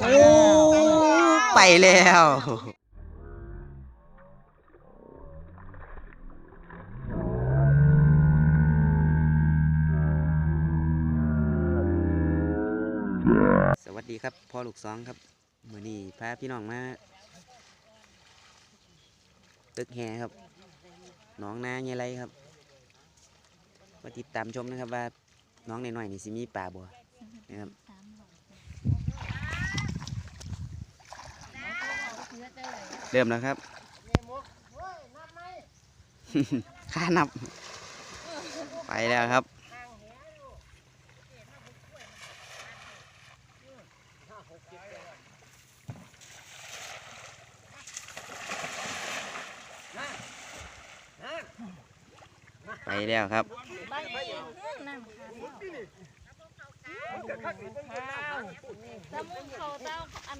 โอ้ไปแล้วสวัสดีครับพ่อลูกสองครับมือนี้พาพี่น้องมา ตึกแฮครับน้องนาเยไรครับมาติดตามชมนะครับว่าน้องในหน่อยๆนี่สิมีป่าบัว นะครับเริ่มแล้วครับค่านับ ไปแล้วครับไปแล้วครับ ตะมุงเขาเต้าอัน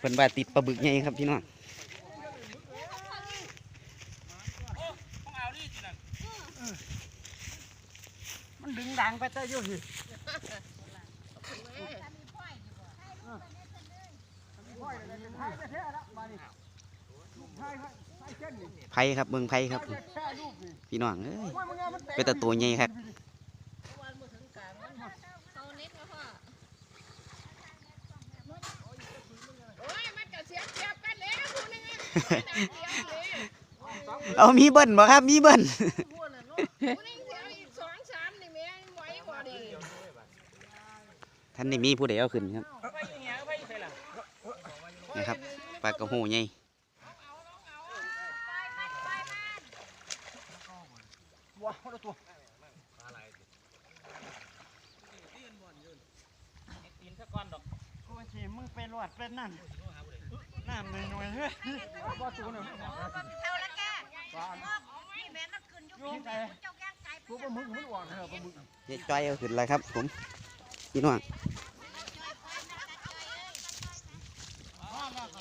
เป็นบาติดปลาบึกไงครับพี่น้องมันดึงดังไปแต่อยู่สิไผ่ครับเมืองไผ่ครับ พี่น้องเอ้ยเป็นแต่ตัวใหญ่ครับ เขาเล็กแล้วพ่อโอ้ยมันก็เสียเปรียบกันแล้วผู้นึงอะ เอามีเบิ้ลบ่ครับ มีเบิ้ลผู้นึงเสียอีกสองสามนี่แม่งไหวกว่าดิท่านนี่มีผู้ใดเอาขึ้นครับนี่ครับปลากระหูใหญ่ว้าวแล้วตัวกูสิมึงไปรวดเป็นนั่น นึ่งเฮ้ยว่าตัวหนึ่งเท่าละแกนี่แม่มันขึ้นอยู่ยุ่งไก่กูปลาหมึกมันหวานเหรอมึกเจ๊จ้อยเอาขึ้นแล้วครับผมพี่น้อง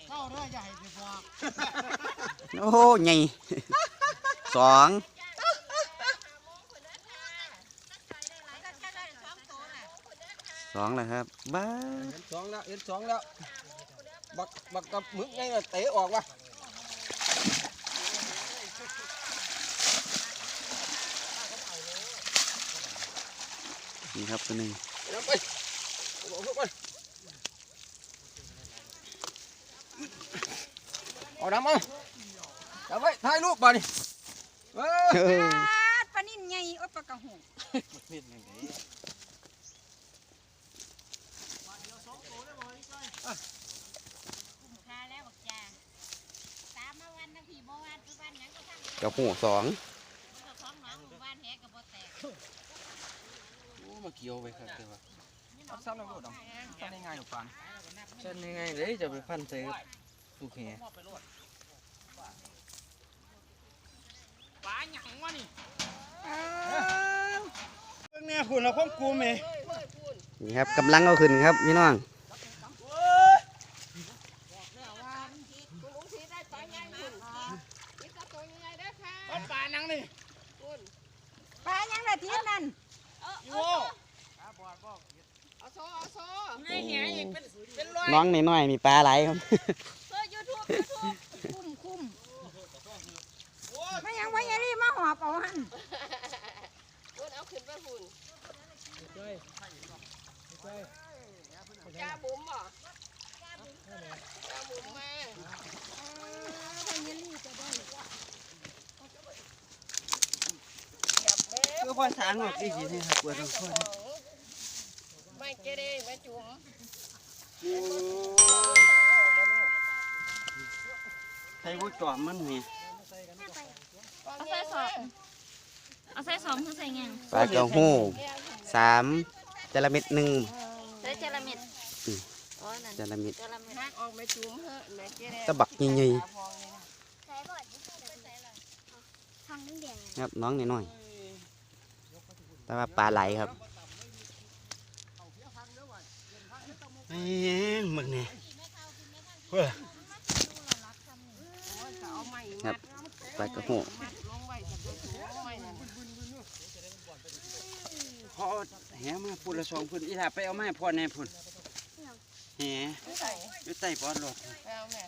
เข้าเรือใหญ่ดีกว่าโอ้โหใหญ่สองสองแล้วครับบ้าเอ็นสองแล้วเอ็นสองแล้ว บักบักกับมึกไงน่ะเตะออกวะนี่ครับตัวหนึ่งเอาไปเอาไปเอาดำเอาเอาไว้ถ่ายรูปมาดิเอ้ยเออปลานิ่นใหญ่โอ้ปลากระหงคาแล้วบักจ่าตามมาวันนะพี่บ่วันทุกวันหยัง ก็ทั้งกระหูสองเจ้าของหนองหมู่บ้านแหก็บ่แตกโอ้มาเกี่ยวไปครับเดี๋ยวเอาซ้ำแล้วก็ดำซ้ำได้ง่ายหรือปานซ้ำได้ง่ายเลยจะไปพันใส่ลูกแหเนี่ยคุณเราของกูไหมนี่ครับกำลังเอาขึ้นครับพี่น้อง ลุงสีได้ปลาใหญ่หุ่นนี่ก็ตัวใหญ่ได้ค่ะ ปลานังนี่ ปลายังละทีนั่นโอ้เอาโซเอาโซให้แหอีกเป็นเป็นร้อยน้องน้อยๆมีปลาไหลครับเพื่อยูทูบยูทูบคุ้มคุ้มไม่ยังไว้ยังนี่มาหอบเอาหันหุ่นเอาขึ้นไปหุ่นจ้าบุ๋มบ่จ้าบุ๋ม มาคือพอสางออกที่สิครับปวดท้องไม่เกเรไม่จุ๋มใส่พวกจอมมันนี่เอาใส่สอบเอาใส่สองคือใส่ยังปลากระหูสามจระเม็ดหนึ่งใส่เจลามิดอืมอ๋อนั่นจระเม็ดเจลามิดออกไม่จุ๋มเหอะแม่เกเรตะบักใหญ่ใส่บ่ใส่ละทางๆครับน้องน้อย แต่ว่าปลาไหลครับเอ้ยมึงเนี่ยครับปลากระหูลงไว้กับตัวไม่นั่นเขาเอาแหมาพุ่นละสองพุ่นอีหลาไปเอาไมาให้พ่อแน่พุ่นแหอยู่ใต้ปอดรถเย้ยบอกมั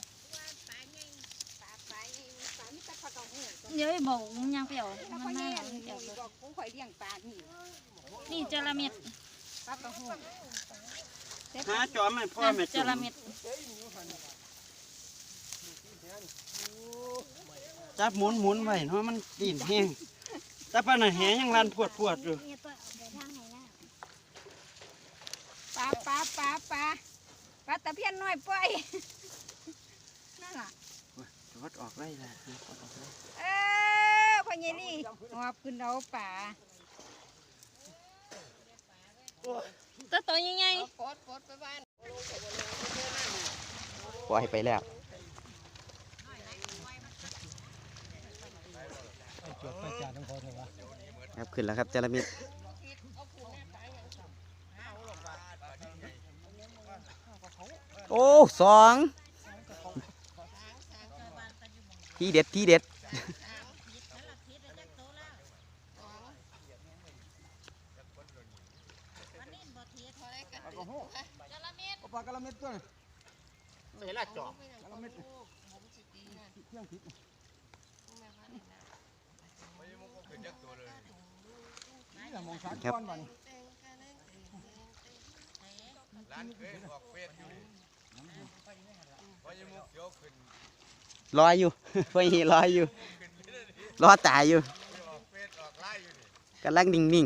นยังเปรี้ยวมันน่ารักเปรี้ยวบอกกูข่อยเลี้ยงปลานี่นี่จระเม็ดปลากระหูหาจอมให้พ่อแม่จจุ่มระเม็ดจับหมุนหมุนไว้เนาะมันดินแห้งแต่ปานน่ะแหยังรันพวดพวดอยู่ ปลาปลาปลาปลาปลาตะเพียนน้อยปล่อยนั่นล่ะ รถออก ไล่ละรถออกไล่เออพ่อใหญ่นี่หอบขึ้นเอาปลาตัวโตยังไงปล่อยไปแล้วครับขึ้นแล้วครับจระมิดโอ้สอง ที่เด็ดที่เด็ดปลากระเม็ดตัวนี่ละจอกกระเม็ดเครื่องผิดนี่แหละมองสารก้อนบ่นี่ รออยู่ไฟรออยู่รอตายอยู่กำลังนิ่ง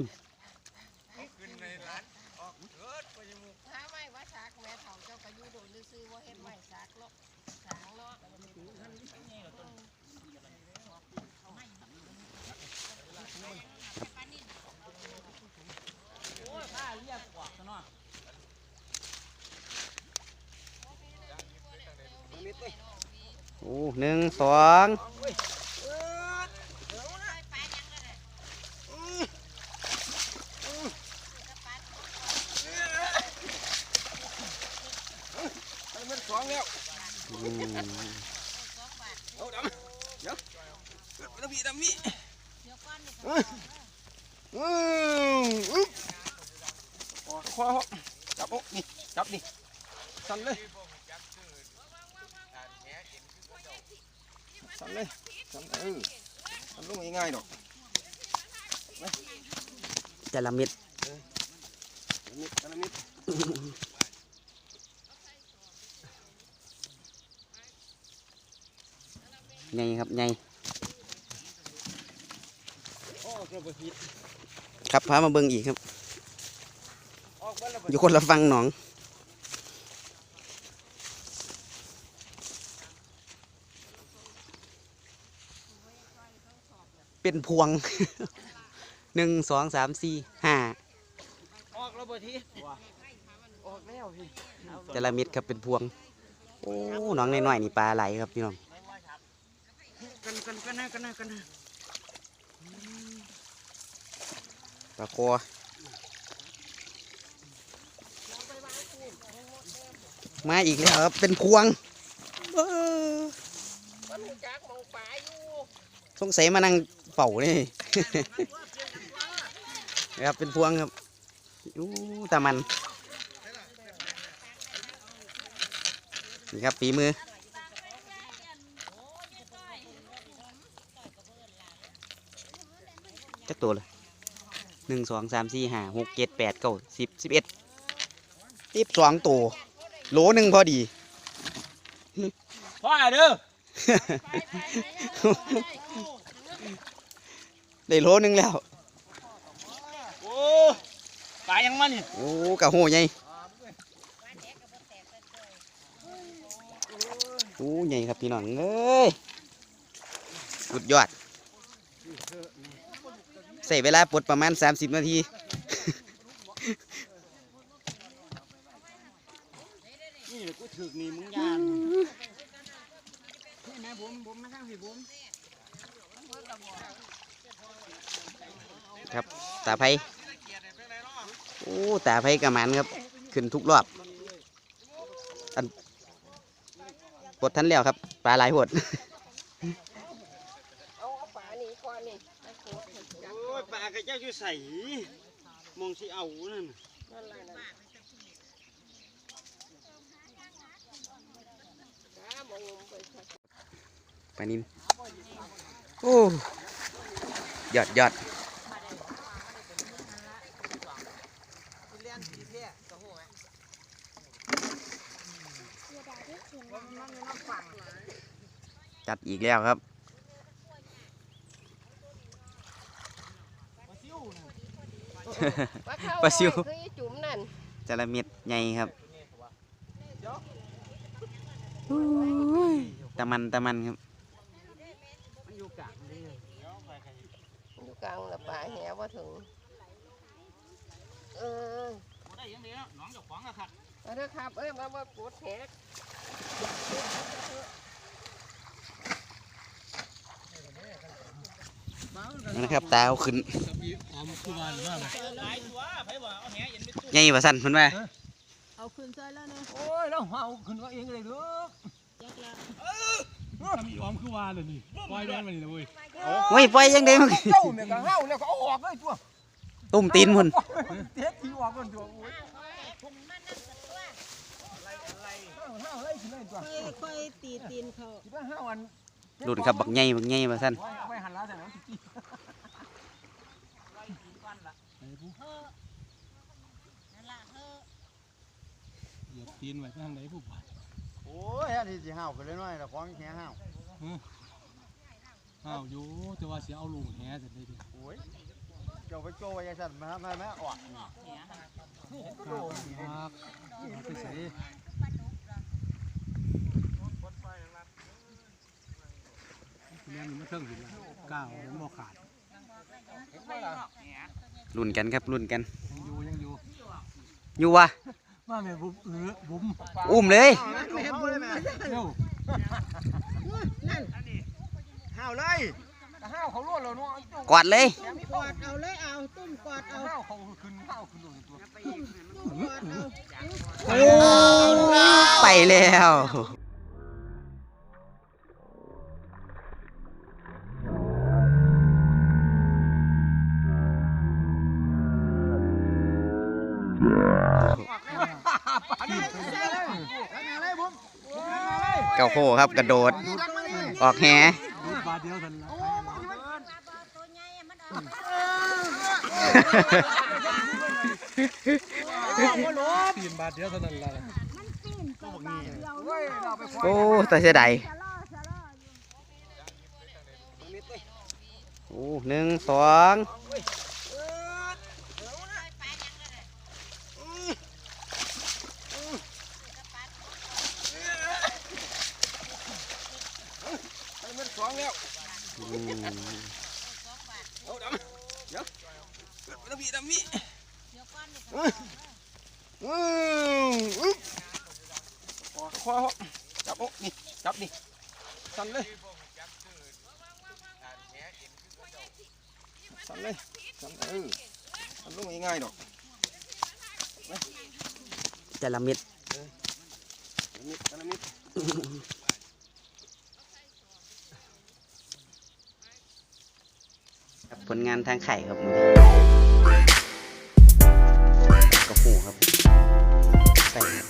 ถ้าไม่ว่าสากแม่เฒ่าเจ้าก็อยู่โดนซื้อว่าเฮ็ดไม่สากเนาะสางเนาะ ๆโอ้ หนึ่งสอง มันสองแล้ว อืม เอาดำเดี๋ยวดำมีดำมีอืมอืมขอขอจับโอ้นี่จับนี่สั่นเลย สั่นเลยสั่นเออสั่นลงง่ายๆดอกจระมิดมิดกระมิดไงครับไงโอ้กระบอกผิดครับพามาเบิ่งอีกครับออกบ้านแล้วอยู่คนละฟังหนอง เป็นพวงหนึ่งสองสามสี่ห้าออกแล้วบ่ทีออกแล้วพี่จระมิดครับเป็นพวง โอ้น้องน้อยๆนี่ปลาไหลครับพี่น้องกันกันกันนะกันนะกันนะปลาคอมาอีกแล้วครับเป็นพวงเอ้อมันหูจักมองปลาอยู่สงสัยมานั่ง เฝ้านี่ครับเป็นพวงครับอู้ตามัน นี่ครับฝีมือ จักตัวเลยหนึ่งสองสามสี่ห้าหกเจ็ดแปดเก้าสิบสิบเอ็ดสิบสองตัวโหลหนึ่งพอดีพ่อเด้อ ได้โหลหนึ่งแล้ว โอ้ปลายังมันนี่โอ้กะโหใหญ่โอ้ใหญ่ครับพี่น้องเอ้ยสุดยอดใส่เวลาปลดประมาณ 30 นาที นี่กูถึกนี่มึงยานนี่นะผมผมมาทางพี่ผม ครับ ตาไพโอ้ตาไพกระมันครับ ขึ้นทุกรอบอันปลดทันแล้วครับ ปลาหลายหดเอาเอาปลานี่ก่อนนี่ไอ้โคตรโอ้ยปลากระเจ้าอยู่ใส่มองสิเอานั่นนั่นแหละนั่นหามองไปสักปลานินโอ้ยอดยอด จัดอีกแล้วครับปลาเข้าปลาซิวน้อยคืออีจุ๋มนั่นจระเม็ดใหญ่ครับตะมันตะมันครับอยู่กลางละป่าแหวว่าถึง เออได้ยังดีเนาะน้องเจ้าของอะครับเอาเถอะครับ เอ้ยมาว่ากดแหก นะครับตาเอาขึ้นคือว่าว่าหลายตัวไผว่าเอาแหเย็นไปใหญ่ว่าสั่นเพิ่นว่าเอาคืนซอยแล้วเนี่ยโอ้ยแล้วเอาขึ้นว่าเองเลยเด้อทำอีออมคือว่าเลยนี่ปล่อยแม่นมานี่เลยเว้ยโอ้ยปล่อยยังเด้มันเจ้าเนี่ยก็เฮาแล้วก็เอาออกเลยตัวตุ่มตีนพุ่นเทสทีออกก่อนตัวโอ้ย ถุงมันนั่นสักตัวเฮาเลยสิเลยตัวค่อยตีตีนเขาคิดว่าเฮาอันรุ่นครับบักใหญ่บักใหญ่ว่าสั่นเอาไปหันแล้วแต่มันสิตีนั่นล่ะเฮ้อเหยียบตีนไว้ทางไหนผู้บ่าวโอ้ยอันนี้สิห้าวกันเลยน้อยแต่ของแค่ห้าวอ้าวอยู่แต่ว่าสิเอาลูกแหเสร็จได้ดิโอ้ยเจ้าไปโจ้ไว้ยังสั่นมามามาออกนี่นี่เห็นก็โดนนี่ครับเอาไปใส่ เลี้ยงมันเทิงอยู่แล้วก้าวมันบ่ขาดเห็นบ่ล่ะรุ่นกันครับรุ่นกันยังอยู่ยังอยู่อยู่วะมาแม่บุ้มเออบุ้มอุ้มเลยแม่บุ้มเร็วห้าวเลยห้าวเขาล้วนแล้วเนาะกอดเลยกอดเอาเลยเอาตุ้มกอดเอาห้าวเขาขึ้นห้าวขึ้นโดนตัวตุ้มกอดเอาโอ้ไปแล้ว เก้าโคครับกระโดด ออกแห่โอ้แต่เสียดายโอ้หนึ่งสอง อืมเดี๋ยวก่อนนี่ก็อืมอึ๊บขอขอจับโอ้นี่จับนี่สั่นเลยสั่นเลยสั่นเออสั่นลงง่ายๆดอกจะละเม็ดนิดอันละนิด ครับ ผลงานทางไข่ครับมือนี้กระหูครับใส่ครับ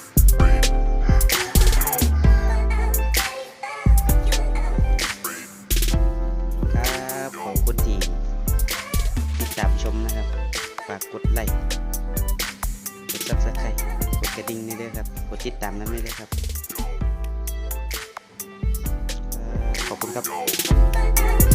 ขอบคุณที่ติดตามชมนะครับ ฝากกดไลค์กดซับสไครต์กดกระดิ่งนี่ด้วยครับ กดติดตามนั้นไม่ได้วยครับ ขอบคุณครับ